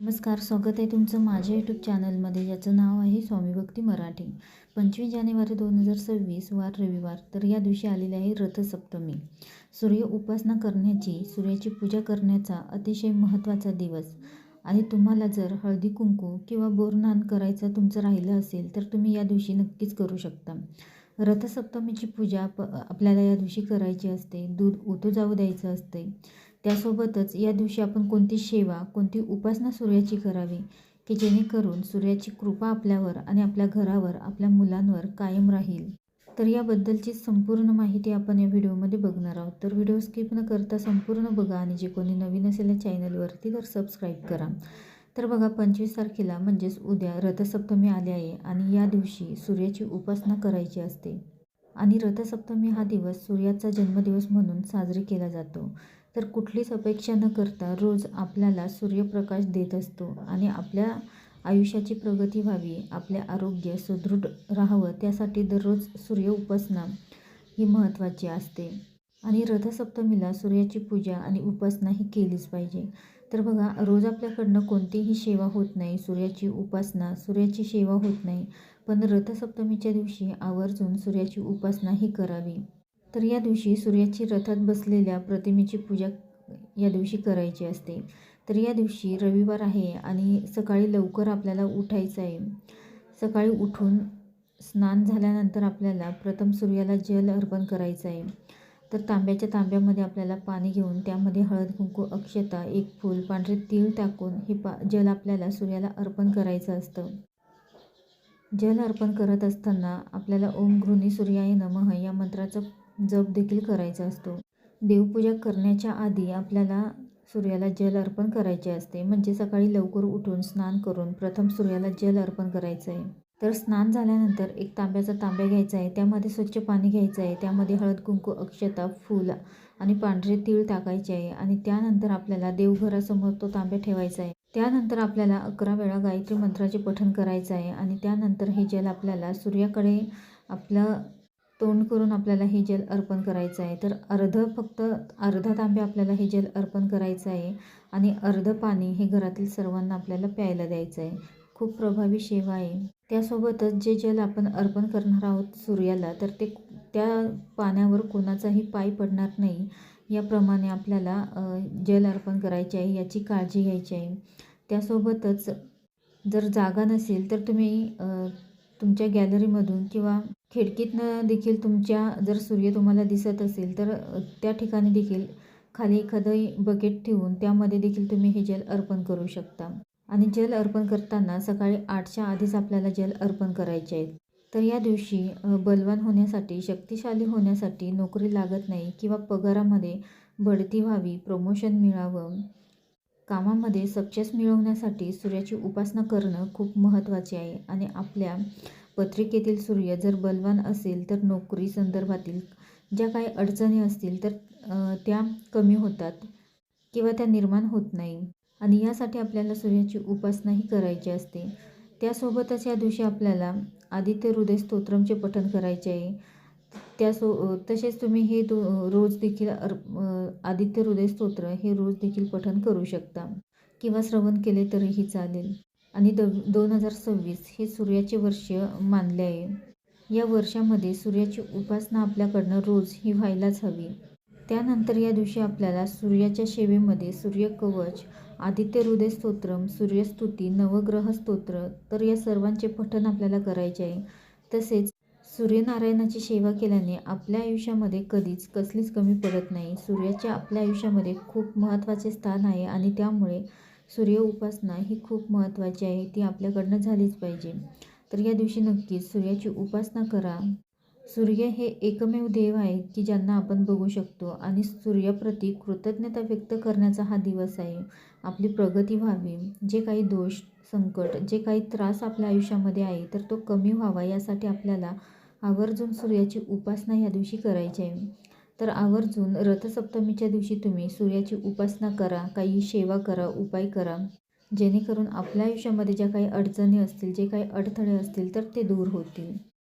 नमस्कार स्वागत आहे तुमचं माझ्या यूट्यूब चॅनलमध्ये ज्याचं नाव आहे स्वामी भक्ती मराठी. पंचवीस जानेवारी दोन हजार सव्वीस वार रविवार. तर या दिवशी आलेली आहे रथसप्तमी. सूर्य उपासना करण्याची सूर्याची पूजा करण्याचा अतिशय महत्त्वाचा दिवस. आणि तुम्हाला जर हळदी कुंकू किंवा बोरनान करायचं तुमचं राहिलं असेल तर तुम्ही या दिवशी नक्कीच करू शकता. रथसप्तमीची पूजा प आपल्याला या दिवशी करायची असते. दूध ओतू जाऊ द्यायचं असते. त्यासोबतच या दिवशी आपण कोणती सेवा कोणती उपासना सूर्याची करावी की जेणेकरून सूर्याची कृपा आपल्यावर आणि आपल्या घरावर आपल्या मुलांवर कायम राहील? तर याबद्दलची संपूर्ण माहिती आपण या व्हिडिओमध्ये बघणार आहोत. तर व्हिडिओ स्किप न करता संपूर्ण बघा आणि जे कोणी नवीन असेल या चॅनलवरती तर सबस्क्राईब करा. तर बघा पंचवीस तारखेला म्हणजेच उद्या रथसप्तमी आली आहे आणि या दिवशी सूर्याची उपासना करायची असते. आणि रथसप्तमी हा दिवस सूर्याचा जन्मदिवस म्हणून साजरी केला जातो. तर कुठलीच अपेक्षा न करता रोज आपल्याला सूर्यप्रकाश देत असतो आणि आपल्या आयुष्याची प्रगती व्हावी आपले आरोग्य सुदृढ राहावं त्यासाठी दररोज सूर्य उपासना ही महत्त्वाची असते. आणि रथसप्तमीला सूर्याची पूजा आणि उपासना ही केलीच पाहिजे. तर बघा रोज आपल्याकडनं कोणतीही सेवा होत नाही सूर्याची उपासना सूर्याची सेवा होत नाही. पण रथसप्तमीच्या दिवशी आवर्जून सूर्याची उपासना ही करावी. तर या दिवशी सूर्याची रथात बसलेल्या प्रतिमेची पूजा या दिवशी करायची असते. तर या दिवशी रविवार आहे आणि सकाळी लवकर आपल्याला उठायचं आहे. सकाळी उठून स्नान झाल्यानंतर आपल्याला प्रथम सूर्याला जल अर्पण करायचं आहे. तर तांब्याच्या तांब्यामध्ये आपल्याला पाणी घेऊन त्यामध्ये हळद कुंकू अक्षता एक फूल पांढरे तीळ टाकून हे पा जल आपल्याला सूर्याला अर्पण करायचं असतं. जल अर्पण करत असताना आपल्याला ओम गृणी सूर्याय नमः या मंत्राचं जप देखील करायचा असतो. देवपूजा करण्याच्या आधी आपल्याला सूर्याला जल अर्पण करायचे असते. म्हणजे सकाळी लवकर उठून स्नान करून प्रथम सूर्याला जल अर्पण करायचं आहे तर स्नान झाल्यानंतर एक तांब्याचा तांब्या घ्यायचा आहे. त्यामध्ये स्वच्छ पाणी घ्यायचं आहे. त्यामध्ये हळद कुंकू अक्षता फूल आणि पांढरे तीळ टाकायचे आहे आणि त्यानंतर आपल्याला देवघरासमोर तो तांब्या ठेवायचा आहे. त्यानंतर आपल्याला अकरा वेळा गायत्री मंत्राचे पठण करायचं आहे आणि त्यानंतर हे जल आपल्याला सूर्याकडे आपलं तोंड करून आपल्याला हे जल अर्पण करायचं आहे. तर अर्ध फक्त अर्धा तांबे आपल्याला हे जल अर्पण करायचं आहे आणि अर्ध पाणी हे घरातील सर्वांना आपल्याला प्यायला द्यायचं आहे. खूप प्रभावी सेवा आहे. त्यासोबतच जे जल आपण अर्पण करणार आहोत सूर्याला तर ते त्या पाण्यावर कोणाचाही पाय पडणार नाही. याप्रमाणे आपल्याला जल अर्पण करायचे आहे याची काळजी घ्यायची आहे. त्यासोबतच जर जागा नसेल तर तुम्ही तुमच्या गॅलरीमधून किंवा खिडकीतनं देखील तुमच्या जर सूर्य तुम्हाला दिसत असेल तर त्या ठिकाणी देखील खाली एखादं बकेट ठेवून त्यामध्ये देखील तुम्ही हे जल अर्पण करू शकता. आणि जल अर्पण करताना सकाळी आठच्या आधीच आपल्याला जल अर्पण करायचे आहेत. तर या दिवशी बलवान होण्यासाठी शक्तिशाली होण्यासाठी नोकरी लागत नाही किंवा पगारामध्ये बढती व्हावी प्रमोशन मिळावं कामामध्ये सक्सेस मिळवण्यासाठी सूर्याची उपासना करणं खूप महत्त्वाचे आहे. आणि आपल्या पत्रिकेतील सूर्य जर बलवान असेल तर नोकरी संदर्भातील ज्या काही अडचणी असतील तर त्या कमी होतात किंवा त्या निर्माण होत नाही. आणि यासाठी आपल्याला सूर्याची उपासनाही करायची असते. त्यासोबतच या दिवशी आपल्याला आदित्य हृदय स्तोत्रमचे पठण करायचे आहे. त्यासो तसेच तुम्ही हे दो रोज देखील अर आदित्य हृदय स्तोत्र हे रोज देखील पठण करू शकता किंवा श्रवण केले तरीही चालेल. आणि द दोन हजार सव्वीस हे सूर्याचे वर्ष मानले आहे. या वर्षामध्ये सूर्याची उपासना आपल्याकडनं रोज ही व्हायलाच हवी. त्यानंतर या दिवशी आपल्याला सूर्याच्या सेवेमध्ये सूर्यकवच आदित्य हृदय स्तोत्रम सूर्यस्तुती नवग्रह स्तोत्र तर या सर्वांचे पठण आपल्याला करायचे आहे. तसेच सूर्यनारायणाची सेवा केल्याने आपल्या आयुष्यामध्ये कधीच कसलीच कमी पडत नाही. सूर्याचे आपल्या आयुष्यामध्ये खूप महत्त्वाचे स्थान आहे आणि त्यामुळे सूर्य उपासना ही खूप महत्त्वाची आहे ती आपल्याकडनं झालीच पाहिजे. तर या दिवशी नक्कीच सूर्याची उपासना करा. सूर्य हे एकमेव देव आहे की ज्यांना आपण बघू शकतो आणि सूर्याप्रती कृतज्ञता व्यक्त करण्याचा हा दिवस आहे. आपली प्रगती व्हावी. जे काही दोष संकट जे काही त्रास आपल्या आयुष्यामध्ये आहे तर तो कमी व्हावा यासाठी आपल्याला आवर्जून सूर्याची उपासना या दिवशी करायची आहे. तर आवर्जून रथसप्तमीच्या दिवशी तुम्ही सूर्याची उपासना करा काही सेवा करा उपाय करा. जेणेकरून आपल्या आयुष्यामध्ये ज्या काही अडचणी असतील जे काही अडथळे असतील तर ते दूर होतील.